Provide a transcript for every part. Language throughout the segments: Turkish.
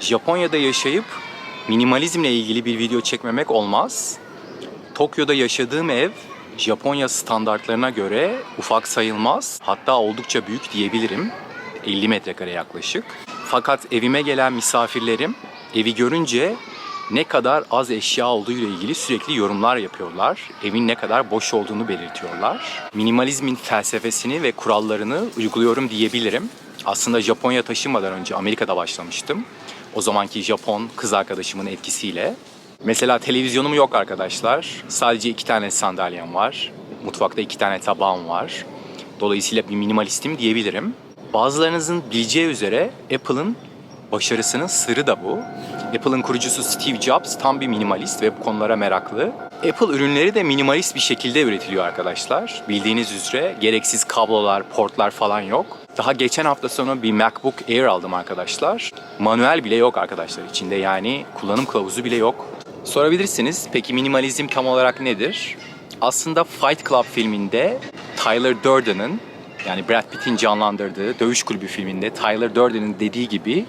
Japonya'da yaşayıp minimalizmle ilgili bir video çekmemek olmaz. Tokyo'da yaşadığım ev Japonya standartlarına göre ufak sayılmaz. Hatta oldukça büyük diyebilirim. 50 metrekare yaklaşık. Fakat evime gelen misafirlerim evi görünce ne kadar az eşya olduğu ile ilgili sürekli yorumlar yapıyorlar. Evin ne kadar boş olduğunu belirtiyorlar. Minimalizmin felsefesini ve kurallarını uyguluyorum diyebilirim. Aslında Japonya taşınmadan önce Amerika'da başlamıştım. O zamanki Japon kız arkadaşımın etkisiyle. Mesela televizyonum yok arkadaşlar. Sadece iki tane sandalyem var. Mutfakta iki tane tabağım var. Dolayısıyla bir minimalistim diyebilirim. Bazılarınızın bileceği üzere Apple'ın başarısının sırrı da bu. Apple'ın kurucusu Steve Jobs tam bir minimalist ve bu konulara meraklı. Apple ürünleri de minimalist bir şekilde üretiliyor arkadaşlar. Bildiğiniz üzere gereksiz kablolar, portlar falan yok. Daha geçen hafta sonu bir MacBook Air aldım arkadaşlar. Manuel bile yok arkadaşlar içinde yani kullanım kılavuzu bile yok. Sorabilirsiniz peki minimalizm tam olarak nedir? Aslında Fight Club filminde Tyler Durden'ın yani Brad Pitt'in canlandırdığı Dövüş Kulübü filminde Tyler Durden'ın dediği gibi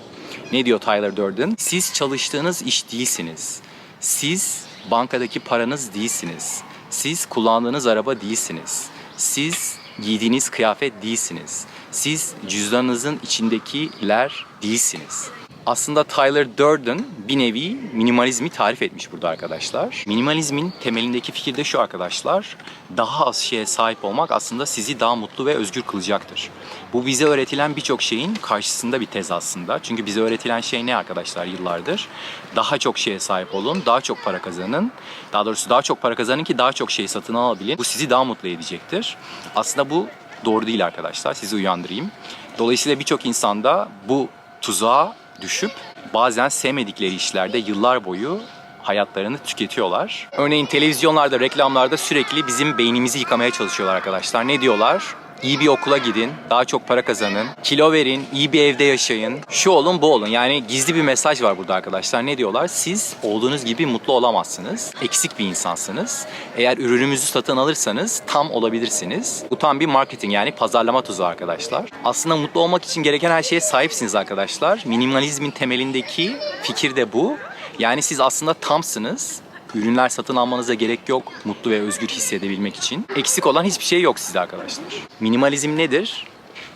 ne diyor Tyler Durden? Siz çalıştığınız iş değilsiniz. Siz bankadaki paranız değilsiniz. Siz kullandığınız araba değilsiniz. Siz giydiğiniz kıyafet değilsiniz. Siz cüzdanınızın içindekiler değilsiniz. Aslında Tyler Durden bir nevi minimalizmi tarif etmiş burada arkadaşlar. Minimalizmin temelindeki fikir de şu arkadaşlar. Daha az şeye sahip olmak aslında sizi daha mutlu ve özgür kılacaktır. Bu bize öğretilen birçok şeyin karşısında bir tez aslında. Çünkü bize öğretilen şey ne arkadaşlar yıllardır? Daha çok şeye sahip olun, daha çok para kazanın. Daha doğrusu daha çok para kazanın ki daha çok şey satın alabilin. Bu sizi daha mutlu edecektir. Aslında bu doğru değil arkadaşlar. Sizi uyandırayım. Dolayısıyla birçok insanda bu tuzağa düşüp bazen sevmedikleri işlerde yıllar boyu hayatlarını tüketiyorlar. Örneğin televizyonlarda, reklamlarda sürekli bizim beynimizi yıkamaya çalışıyorlar arkadaşlar. Ne diyorlar? İyi bir okula gidin, daha çok para kazanın, kilo verin, iyi bir evde yaşayın, şu olun bu olun. Yani gizli bir mesaj var burada arkadaşlar. Ne diyorlar? Siz olduğunuz gibi mutlu olamazsınız. Eksik bir insansınız. Eğer ürünümüzü satın alırsanız tam olabilirsiniz. Bu tam bir marketing yani pazarlama tuzağı arkadaşlar. Aslında mutlu olmak için gereken her şeye sahipsiniz arkadaşlar. Minimalizmin temelindeki fikir de bu. Yani siz aslında tamsınız. Ürünler satın almanıza gerek yok mutlu ve özgür hissedebilmek için. Eksik olan hiçbir şey yok sizde arkadaşlar. Minimalizm nedir?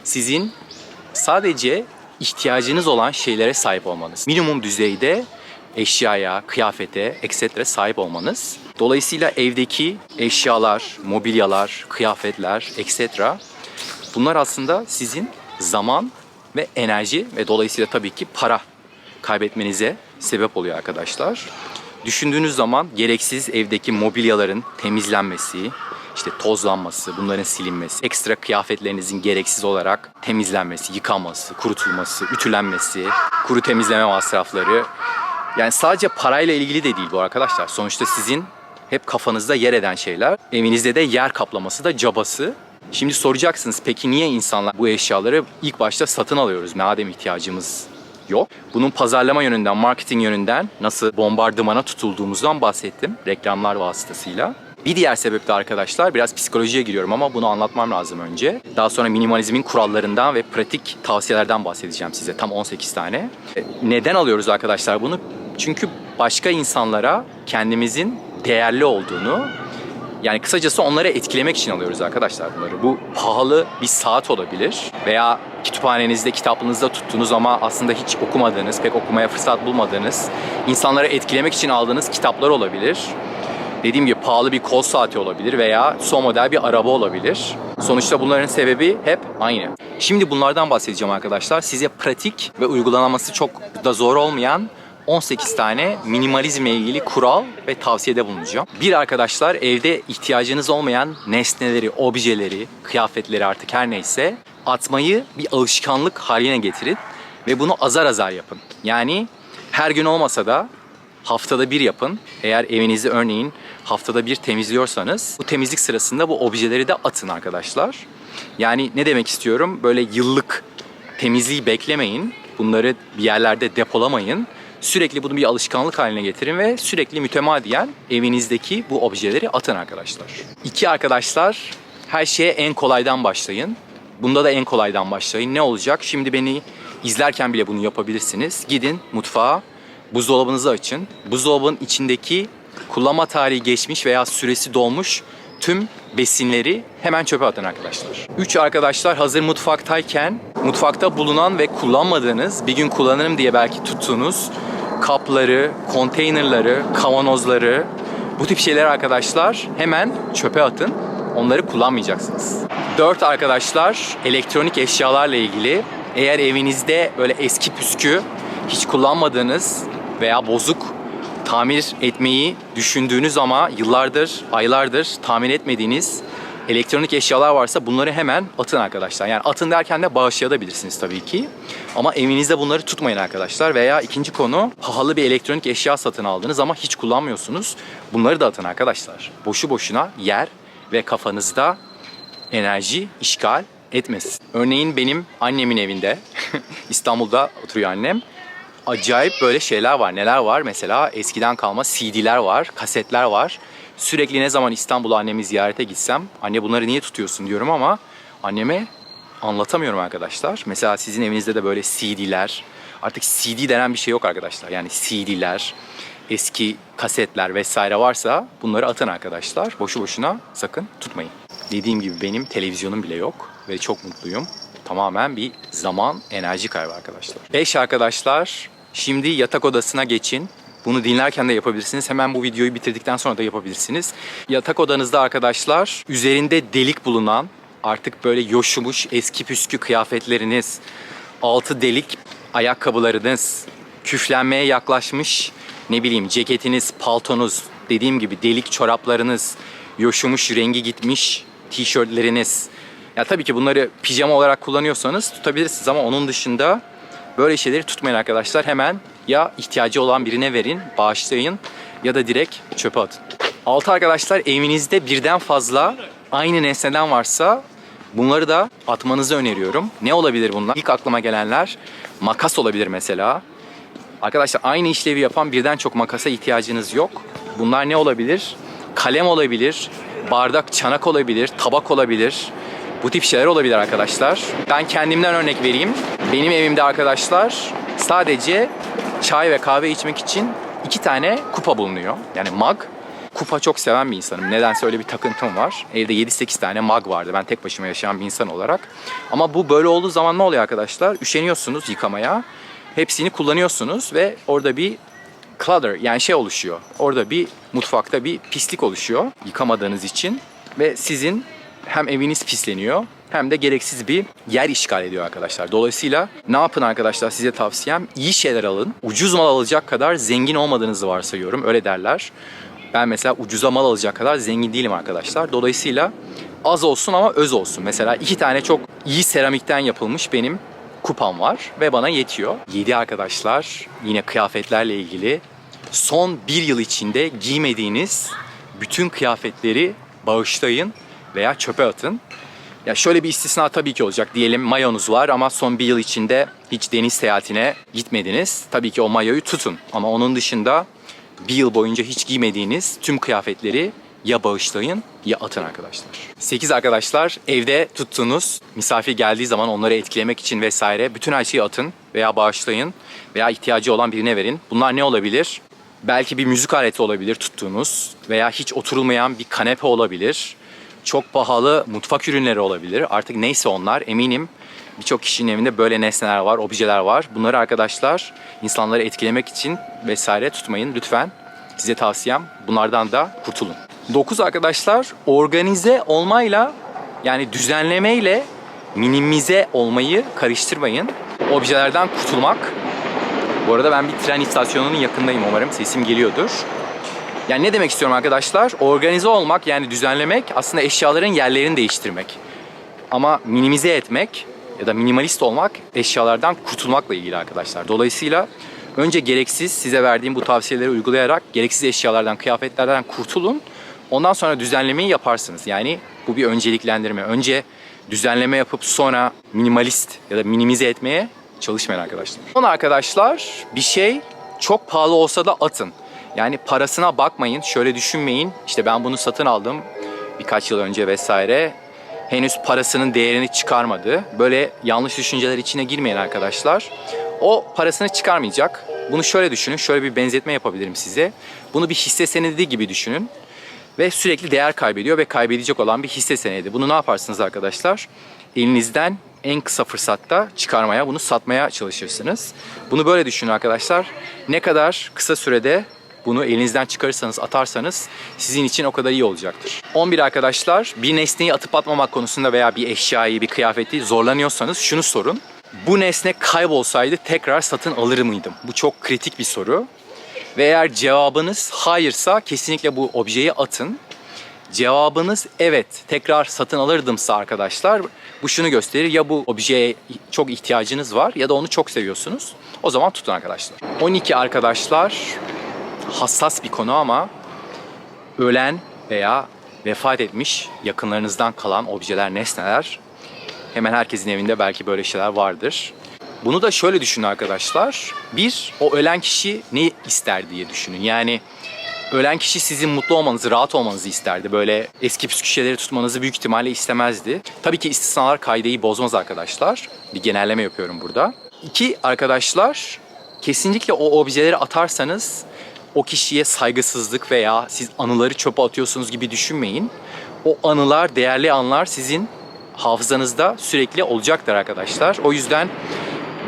Sizin sadece ihtiyacınız olan şeylere sahip olmanız. Minimum düzeyde eşyaya, kıyafete, etc. sahip olmanız. Dolayısıyla evdeki eşyalar, mobilyalar, kıyafetler, etc. Bunlar aslında sizin zaman ve enerji ve dolayısıyla tabii ki para kaybetmenize sebep oluyor arkadaşlar. Düşündüğünüz zaman gereksiz evdeki mobilyaların temizlenmesi, işte tozlanması, bunların silinmesi, ekstra kıyafetlerinizin gereksiz olarak temizlenmesi, yıkanması, kurutulması, ütülenmesi, kuru temizleme masrafları. Yani sadece parayla ilgili de değil bu arkadaşlar. Sonuçta sizin hep kafanızda yer eden şeyler. Evinizde de yer kaplaması da cabası. Şimdi soracaksınız peki niye insanlar bu eşyaları ilk başta satın alıyoruz madem ihtiyacımız yok. Bunun pazarlama yönünden, marketing yönünden nasıl bombardımana tutulduğumuzdan bahsettim reklamlar vasıtasıyla. Bir diğer sebep de arkadaşlar biraz psikolojiye giriyorum ama bunu anlatmam lazım önce. Daha sonra minimalizmin kurallarından ve pratik tavsiyelerden bahsedeceğim size. Tam 18 tane. E, Neden alıyoruz arkadaşlar bunu? Çünkü başka insanlara kendimizin değerli olduğunu yani kısacası onları etkilemek için alıyoruz arkadaşlar bunları. Bu pahalı bir saat olabilir veya kütüphanenizde, kitaplığınızda tuttuğunuz ama aslında hiç okumadığınız, pek okumaya fırsat bulmadığınız, insanları etkilemek için aldığınız kitaplar olabilir. Dediğim gibi pahalı bir kol saati olabilir veya son model bir araba olabilir. Sonuçta bunların sebebi hep aynı. Şimdi bunlardan bahsedeceğim arkadaşlar. Size pratik ve uygulaması çok da zor olmayan 18 tane minimalizmle ilgili kural ve tavsiyede bulunacağım. Bir arkadaşlar evde ihtiyacınız olmayan nesneleri, objeleri, kıyafetleri artık her neyse atmayı bir alışkanlık haline getirin ve bunu azar azar yapın. Yani her gün olmasa da haftada bir yapın. Eğer evinizi örneğin haftada bir temizliyorsanız bu temizlik sırasında bu objeleri de atın arkadaşlar. Yani ne demek istiyorum? Böyle yıllık temizliği beklemeyin. Bunları bir yerlerde depolamayın. Sürekli bunu bir alışkanlık haline getirin ve sürekli mütemadiyen evinizdeki bu objeleri atın arkadaşlar. İki arkadaşlar her şeye en kolaydan başlayın. Bunda da en kolaydan başlayın. Ne olacak? Şimdi beni izlerken bile bunu yapabilirsiniz. Gidin mutfağa, buzdolabınızı açın. Buzdolabının içindeki kullanma tarihi geçmiş veya süresi dolmuş tüm besinleri hemen çöpe atın arkadaşlar. 3 arkadaşlar hazır mutfaktayken mutfakta bulunan ve kullanmadığınız bir gün kullanırım diye belki tuttuğunuz kapları, konteynerları, kavanozları bu tip şeyler arkadaşlar hemen çöpe atın. Onları kullanmayacaksınız. 4 arkadaşlar elektronik eşyalarla ilgili eğer evinizde böyle eski püskü hiç kullanmadığınız veya bozuk tamir etmeyi düşündüğünüz ama yıllardır, aylardır tamir etmediğiniz elektronik eşyalar varsa bunları hemen atın arkadaşlar. Yani atın derken de bağışlayabilirsiniz tabii ki. Ama evinizde bunları tutmayın arkadaşlar. Veya ikinci konu pahalı bir elektronik eşya satın aldınız ama hiç kullanmıyorsunuz. Bunları da atın arkadaşlar. Boşu boşuna yer ve kafanızda enerji işgal etmesin. Örneğin benim annemin evinde İstanbul'da oturuyor annem acayip böyle şeyler var. Neler var? Mesela eskiden kalma CD'ler var, kasetler var. Sürekli ne zaman İstanbul'a annemi ziyarete gitsem, anne bunları niye tutuyorsun diyorum ama anneme anlatamıyorum arkadaşlar. Mesela sizin evinizde de böyle CD'ler, artık CD denen bir şey yok arkadaşlar. Yani CD'ler, eski kasetler vesaire varsa bunları atın arkadaşlar. Boşu boşuna sakın tutmayın. Dediğim gibi benim televizyonum bile yok ve çok mutluyum. Tamamen bir zaman, enerji kaybı arkadaşlar. 5 arkadaşlar, şimdi yatak odasına geçin. Bunu dinlerken de yapabilirsiniz. Hemen bu videoyu bitirdikten sonra da yapabilirsiniz. Yatak odanızda arkadaşlar üzerinde delik bulunan artık böyle yoşumuş eski püskü kıyafetleriniz, altı delik ayakkabılarınız, küflenmeye yaklaşmış ne bileyim ceketiniz, paltonuz, dediğim gibi delik çoraplarınız, yoşumuş rengi gitmiş tişörtleriniz. Ya tabii ki bunları pijama olarak kullanıyorsanız tutabilirsiniz ama onun dışında böyle şeyleri tutmayın arkadaşlar. Hemen ya ihtiyacı olan birine verin, bağışlayın ya da direkt çöpe atın. Altı arkadaşlar evinizde birden fazla aynı nesneden varsa bunları da atmanızı öneriyorum. Ne olabilir bunlar? İlk aklıma gelenler makas olabilir mesela. Arkadaşlar aynı işlevi yapan birden çok makasa ihtiyacınız yok. Bunlar ne olabilir? Kalem olabilir, bardak, çanak olabilir, tabak olabilir. Bu tip şeyler olabilir arkadaşlar. Ben kendimden örnek vereyim. Benim evimde arkadaşlar sadece çay ve kahve içmek için iki tane kupa bulunuyor. Yani mug. Kupa çok seven bir insanım. Nedense öyle bir takıntım var. Evde 7-8 tane mug vardı. Ben tek başıma yaşayan bir insan olarak. Ama bu böyle olduğu zaman ne oluyor arkadaşlar? Üşeniyorsunuz yıkamaya. Hepsini kullanıyorsunuz ve orada bir clutter yani şey oluşuyor. Orada bir mutfakta bir pislik oluşuyor yıkamadığınız için ve sizin hem eviniz pisleniyor hem de gereksiz bir yer işgal ediyor arkadaşlar. Dolayısıyla ne yapın arkadaşlar size tavsiyem iyi şeyler alın. Ucuz mal alacak kadar zengin olmadığınızı varsayıyorum öyle derler. Ben mesela ucuza mal alacak kadar zengin değilim arkadaşlar. Dolayısıyla az olsun ama öz olsun. Mesela iki tane çok iyi seramikten yapılmış benim kupam var ve bana yetiyor. 7 arkadaşlar yine kıyafetlerle ilgili son bir yıl içinde giymediğiniz bütün kıyafetleri bağışlayın veya çöpe atın. Ya şöyle bir istisna tabii ki olacak. Diyelim mayonuz var ama son bir yıl içinde hiç deniz seyahatine gitmediniz. Tabii ki o mayoyu tutun. Ama onun dışında bir yıl boyunca hiç giymediğiniz tüm kıyafetleri ya bağışlayın ya atın arkadaşlar. 8 arkadaşlar evde tuttuğunuz misafir geldiği zaman onları etkilemek için vesaire bütün her şeyi atın veya bağışlayın veya ihtiyacı olan birine verin. Bunlar ne olabilir? Belki bir müzik aleti olabilir tuttuğunuz veya hiç oturulmayan bir kanepe olabilir. Çok pahalı mutfak ürünleri olabilir. Artık neyse onlar eminim birçok kişinin evinde böyle nesneler var, objeler var. Bunları arkadaşlar insanları etkilemek için vesaire tutmayın lütfen. Size tavsiyem bunlardan da kurtulun. 9 arkadaşlar organize olmayla yani düzenlemeyle minimize olmayı karıştırmayın. Objelerden kurtulmak. Bu arada ben bir tren istasyonunun yakındayım umarım sesim geliyordur. Yani ne demek istiyorum arkadaşlar? Organize olmak yani düzenlemek aslında eşyaların yerlerini değiştirmek. Ama minimize etmek ya da minimalist olmak eşyalardan kurtulmakla ilgili arkadaşlar. Dolayısıyla önce gereksiz size verdiğim bu tavsiyeleri uygulayarak gereksiz eşyalardan, kıyafetlerden kurtulun. Ondan sonra düzenlemeyi yaparsınız. Yani bu bir önceliklendirme. Önce düzenleme yapıp sonra minimalist ya da minimize etmeye çalışmayın arkadaşlar. Son arkadaşlar bir şey çok pahalı olsa da atın. Yani parasına bakmayın. Şöyle düşünmeyin. İşte ben bunu satın aldım birkaç yıl önce vesaire. henüz parasının değerini çıkarmadı. Böyle yanlış düşünceler içine girmeyen arkadaşlar. O parasını çıkarmayacak. Bunu şöyle düşünün. Şöyle bir benzetme yapabilirim size. Bunu bir hisse senedi gibi düşünün. Ve sürekli değer kaybediyor ve kaybedecek olan bir hisse senedi. Bunu ne yaparsınız arkadaşlar? Elinizden en kısa fırsatta çıkarmaya, bunu satmaya çalışırsınız. Bunu böyle düşünün arkadaşlar. Ne kadar kısa sürede bunu elinizden çıkarırsanız, atarsanız sizin için o kadar iyi olacaktır. 11 arkadaşlar, bir nesneyi atıp atmamak konusunda veya bir eşyayı, bir kıyafeti zorlanıyorsanız şunu sorun. Bu nesne kaybolsaydı tekrar satın alır mıydım? Bu çok kritik bir soru. Ve eğer cevabınız hayırsa kesinlikle bu objeyi atın. Cevabınız evet tekrar satın alırdımsa arkadaşlar bu şunu gösterir ya bu objeye çok ihtiyacınız var ya da onu çok seviyorsunuz. O zaman tutun arkadaşlar. 12 arkadaşlar hassas bir konu ama ölen veya vefat etmiş yakınlarınızdan kalan objeler, nesneler hemen herkesin evinde belki böyle şeyler vardır. Bunu da şöyle düşünün arkadaşlar. Bir, o ölen kişi ne ister diye düşünün. Yani ölen kişi sizin mutlu olmanızı, rahat olmanızı isterdi. Böyle eski püskü şeyleri tutmanızı büyük ihtimalle istemezdi. Tabii ki istisnalar kaideyi bozmaz arkadaşlar. Bir genelleme yapıyorum burada. İki, arkadaşlar kesinlikle o objeleri atarsanız o kişiye saygısızlık veya siz anıları çöpe atıyorsunuz gibi düşünmeyin. O anılar, değerli anlar sizin hafızanızda sürekli olacaktır arkadaşlar. O yüzden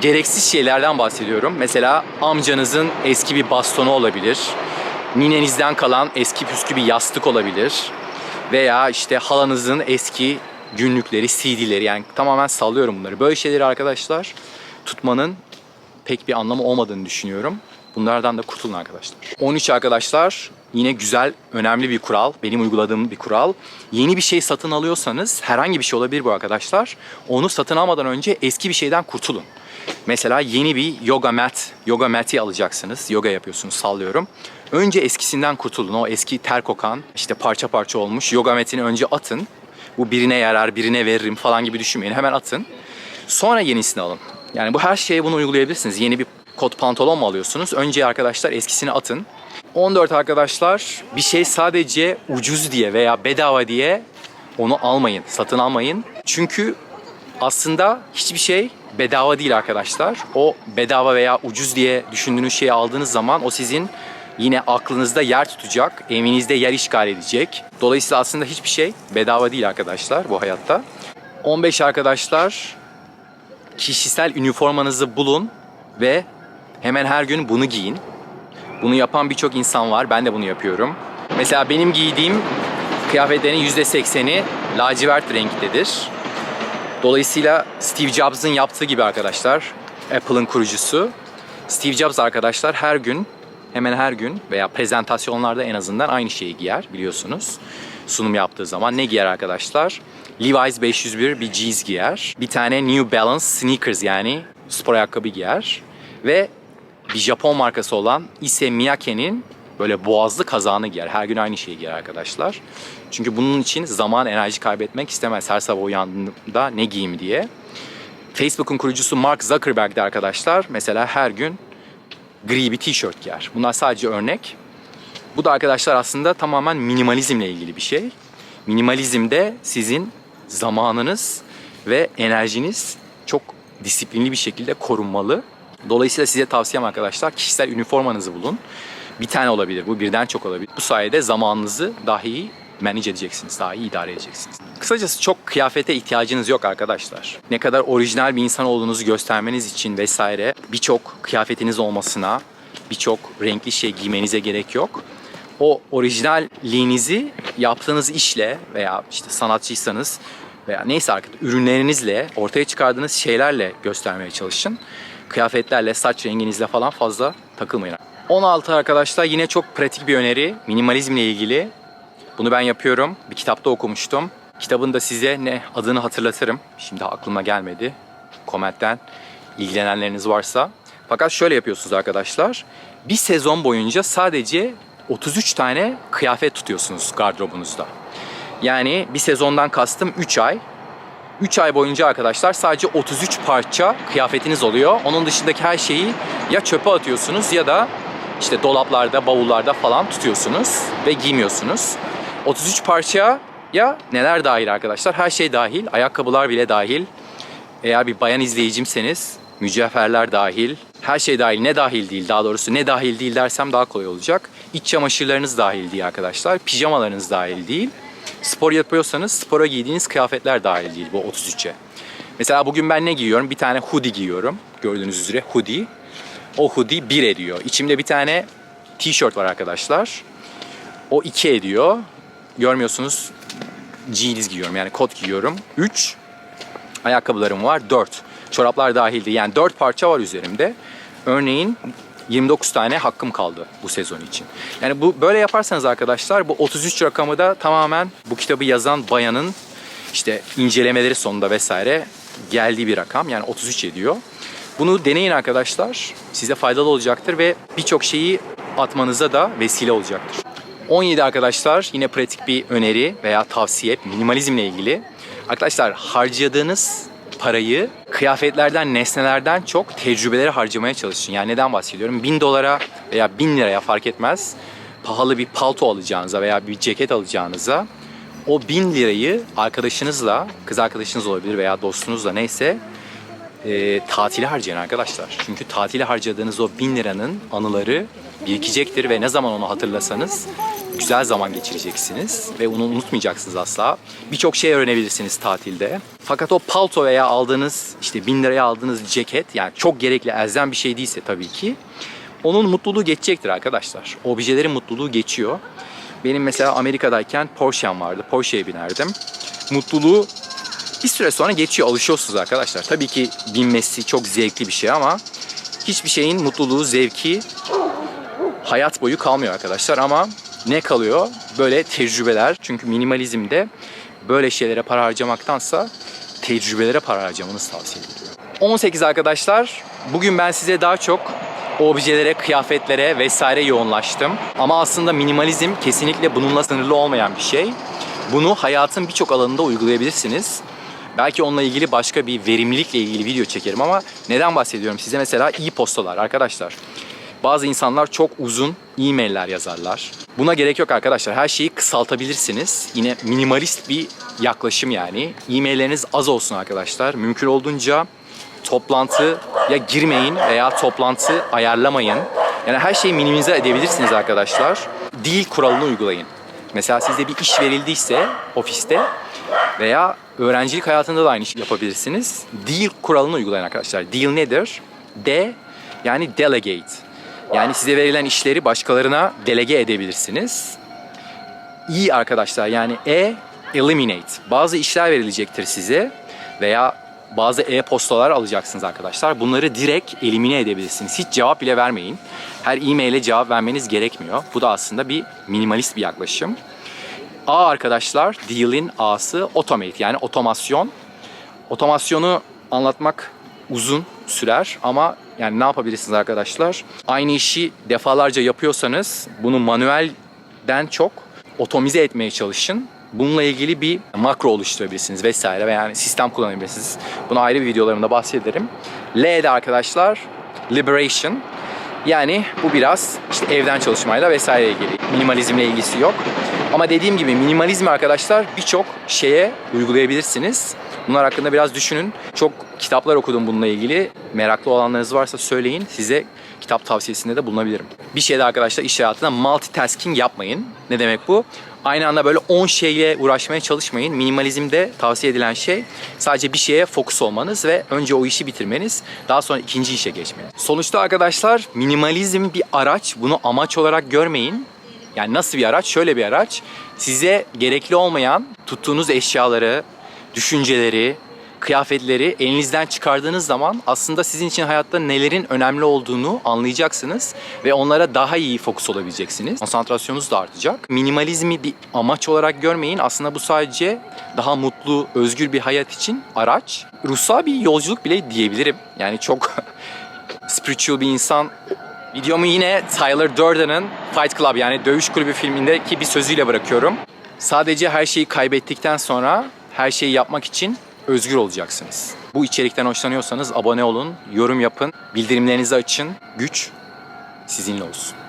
gereksiz şeylerden bahsediyorum. Mesela amcanızın eski bir bastonu olabilir. Ninenizden kalan eski püskü bir yastık olabilir. Veya işte halanızın eski günlükleri, CD'leri yani tamamen sallıyorum bunları. Böyle şeyleri arkadaşlar tutmanın pek bir anlamı olmadığını düşünüyorum. Bunlardan da kurtulun arkadaşlar. 13 arkadaşlar yine güzel, önemli bir kural. Benim uyguladığım bir kural. Yeni bir şey satın alıyorsanız herhangi bir şey olabilir bu arkadaşlar. Onu satın almadan önce eski bir şeyden kurtulun. Mesela yeni bir yoga mat, yoga mati alacaksınız. Yoga yapıyorsunuz sallıyorum. Önce eskisinden kurtulun. O eski ter kokan, işte parça parça olmuş yoga matini önce atın. Bu birine yarar, birine veririm falan gibi düşünmeyin. Hemen atın. Sonra yenisini alın. Yani bu her şeye bunu uygulayabilirsiniz. Yeni bir kot pantolon mu alıyorsunuz? Önce arkadaşlar eskisini atın. 14 arkadaşlar bir şey sadece ucuz diye veya bedava diye onu almayın, satın almayın. Çünkü aslında hiçbir şey bedava değil arkadaşlar. O bedava veya ucuz diye düşündüğünüz şeyi aldığınız zaman o sizin yine aklınızda yer tutacak, evinizde yer işgal edecek. Dolayısıyla aslında hiçbir şey bedava değil arkadaşlar bu hayatta. 15 arkadaşlar kişisel üniformanızı bulun ve hemen her gün bunu giyin. Bunu yapan birçok insan var. Ben de bunu yapıyorum. Mesela benim giydiğim kıyafetlerin %80'i lacivert renktedir. Dolayısıyla Steve Jobs'ın yaptığı gibi arkadaşlar, Apple'ın kurucusu. Steve Jobs arkadaşlar her gün, hemen her gün veya prezentasyonlarda en azından aynı şeyi giyer biliyorsunuz. Sunum yaptığı zaman ne giyer arkadaşlar? Levi's 501 bir jeans giyer. Bir tane New Balance sneakers yani spor ayakkabı giyer. Ve bir Japon markası olan Issey Miyake'nin böyle boğazlı kazağını giyer. Her gün aynı şeyi giyer arkadaşlar. Çünkü bunun için zaman enerji kaybetmek istemez her sabah uyandığında ne giyeyim diye. Facebook'un kurucusu Mark Zuckerberg de arkadaşlar mesela her gün gri bir tişört giyer. Bunlar sadece örnek. Bu da arkadaşlar aslında tamamen minimalizmle ilgili bir şey. Minimalizmde sizin zamanınız ve enerjiniz çok disiplinli bir şekilde korunmalı. Dolayısıyla size tavsiyem arkadaşlar kişisel üniformanızı bulun. Bir tane olabilir, bu birden çok olabilir. Bu sayede zamanınızı daha iyi manage edeceksiniz, daha iyi idare edeceksiniz. Kısacası çok kıyafete ihtiyacınız yok arkadaşlar. Ne kadar orijinal bir insan olduğunuzu göstermeniz için vesaire birçok kıyafetiniz olmasına, birçok renkli şey giymenize gerek yok. O orijinalliğinizi yaptığınız işle veya işte sanatçıysanız veya neyse arkadaşlar ürünlerinizle, ortaya çıkardığınız şeylerle göstermeye çalışın. Kıyafetlerle, saç renginizle falan fazla takılmayın. 16 arkadaşlar yine çok pratik bir öneri. Minimalizmle ilgili. Bunu ben yapıyorum. Bir kitapta okumuştum. Kitabın da size ne adını hatırlatırım. Şimdi aklıma gelmedi. Komentten ilgilenenleriniz varsa. Fakat şöyle yapıyorsunuz arkadaşlar. Bir sezon boyunca sadece 33 tane kıyafet tutuyorsunuz gardırobunuzda. Yani bir sezondan kastım 3 ay. 3 ay boyunca arkadaşlar sadece 33 parça kıyafetiniz oluyor. Onun dışındaki her şeyi ya çöpe atıyorsunuz ya da işte dolaplarda, bavullarda falan tutuyorsunuz ve giymiyorsunuz. 33 parça Ya neler dahil arkadaşlar? Her şey dahil. Ayakkabılar bile dahil. Eğer bir bayan izleyicimseniz mücevherler dahil. Her şey dahil. Ne dahil değil daha doğrusu ne dahil değil dersem daha kolay olacak. İç çamaşırlarınız dahil değil arkadaşlar. Pijamalarınız dahil değil. Spor yapıyorsanız spora giydiğiniz kıyafetler dahil değil bu 33'e. Mesela bugün ben ne giyiyorum? Bir tane hoodie giyiyorum. Gördüğünüz üzere hoodie. O hoodie 1 ediyor. İçimde bir tane tişört var arkadaşlar. O 2 ediyor. Görmüyorsunuz jeans giyiyorum yani kot giyiyorum. 3 ayakkabılarım var 4. Çoraplar dahildi. Yani 4 parça var üzerimde. Örneğin 29 tane hakkım kaldı bu sezon için. Yani bu böyle yaparsanız arkadaşlar bu 33 rakamı da tamamen bu kitabı yazan bayanın işte incelemeleri sonunda vesaire geldiği bir rakam. Yani 33 ediyor. Bunu deneyin arkadaşlar. Size faydalı olacaktır ve birçok şeyi atmanıza da vesile olacaktır. 17 arkadaşlar yine pratik bir öneri veya tavsiye minimalizmle ilgili. Arkadaşlar harcadığınız parayı kıyafetlerden, nesnelerden çok tecrübeleri harcamaya çalışın. Yani neden bahsediyorum? 1000 dolara veya 1000 liraya fark etmez. Pahalı bir palto alacağınıza veya bir ceket alacağınıza o 1000 lirayı arkadaşınızla, kız arkadaşınız olabilir veya dostunuzla neyse e, tatile harcayın arkadaşlar. Çünkü tatile harcadığınız o 1000 liranın anıları birikecektir ve ne zaman onu hatırlasanız güzel zaman geçireceksiniz ve onu unutmayacaksınız asla. Birçok şey öğrenebilirsiniz tatilde. Fakat o palto veya aldığınız işte 1000 liraya aldığınız ceket yani çok gerekli elzem bir şey değilse tabii ki onun mutluluğu geçecektir arkadaşlar. Objelerin mutluluğu geçiyor. Benim mesela Amerika'dayken Porsche'm vardı. Porsche'ye binerdim. Mutluluğu bir süre sonra geçiyor. Alışıyorsunuz arkadaşlar. Tabii ki binmesi çok zevkli bir şey ama hiçbir şeyin mutluluğu, zevki hayat boyu kalmıyor arkadaşlar ama ne kalıyor? Böyle tecrübeler. Çünkü minimalizmde böyle şeylere para harcamaktansa tecrübelere para harcamanız tavsiye ediliyor. 18 arkadaşlar. Bugün ben size daha çok objelere, kıyafetlere vesaire yoğunlaştım. Ama aslında minimalizm kesinlikle bununla sınırlı olmayan bir şey. Bunu hayatın birçok alanında uygulayabilirsiniz. Belki onunla ilgili başka bir verimlilikle ilgili video çekerim ama neden bahsediyorum size? Mesela e-postalar arkadaşlar. Bazı insanlar çok uzun e-mailler yazarlar. Buna gerek yok arkadaşlar. Her şeyi kısaltabilirsiniz. Yine minimalist bir yaklaşım yani. E-mailleriniz az olsun arkadaşlar. Mümkün olduğunca toplantıya girmeyin veya toplantı ayarlamayın. Yani her şeyi minimize edebilirsiniz arkadaşlar. Dil kuralını uygulayın. Mesela size bir iş verildiyse ofiste veya öğrencilik hayatında da aynı işi yapabilirsiniz. Deal kuralını uygulayın arkadaşlar. Deal nedir? D yani delegate. Yani size verilen işleri başkalarına delege edebilirsiniz. E arkadaşlar yani E eliminate. Bazı işler verilecektir size veya bazı e-postalar alacaksınız arkadaşlar. Bunları direkt elimine edebilirsiniz. Hiç cevap bile vermeyin. Her e-maile cevap vermeniz gerekmiyor. Bu da aslında bir minimalist bir yaklaşım. A arkadaşlar, deal'in A'sı automate yani otomasyon. Otomasyonu anlatmak uzun sürer ama yani ne yapabilirsiniz arkadaşlar? Aynı işi defalarca yapıyorsanız bunu manuelden çok otomize etmeye çalışın. Bununla ilgili bir makro oluşturabilirsiniz vesaire yani sistem kullanabilirsiniz. Bunu ayrı bir videolarımda bahsederim. L'de arkadaşlar liberation. Yani bu biraz işte evden çalışmayla vesaire ilgili. Minimalizmle ilgisi yok. Ama dediğim gibi minimalizm arkadaşlar birçok şeye uygulayabilirsiniz. Bunlar hakkında biraz düşünün. Çok kitaplar okudum bununla ilgili. Meraklı olanlarınız varsa söyleyin. Size kitap tavsiyesinde de bulunabilirim. Bir şey de arkadaşlar iş hayatında multitasking yapmayın. Ne demek bu? Aynı anda böyle 10 şeyle uğraşmaya çalışmayın. Minimalizmde tavsiye edilen şey sadece bir şeye fokus olmanız ve önce o işi bitirmeniz, daha sonra ikinci işe geçmeniz. Sonuçta arkadaşlar minimalizm bir araç. Bunu amaç olarak görmeyin. Yani nasıl bir araç? Şöyle bir araç. Size gerekli olmayan tuttuğunuz eşyaları, düşünceleri, kıyafetleri elinizden çıkardığınız zaman aslında sizin için hayatta nelerin önemli olduğunu anlayacaksınız ve onlara daha iyi fokus olabileceksiniz. Konsantrasyonunuz da artacak. Minimalizmi bir amaç olarak görmeyin. Aslında bu sadece daha mutlu, özgür bir hayat için araç. Ruhsal bir yolculuk bile diyebilirim. Yani çok spiritual bir insan Videomu yine Tyler Durden'ın Fight Club yani Dövüş Kulübü filmindeki bir sözüyle bırakıyorum. Sadece her şeyi kaybettikten sonra her şeyi yapmak için özgür olacaksınız. Bu içerikten hoşlanıyorsanız abone olun, yorum yapın, bildirimlerinizi açın. Güç sizinle olsun.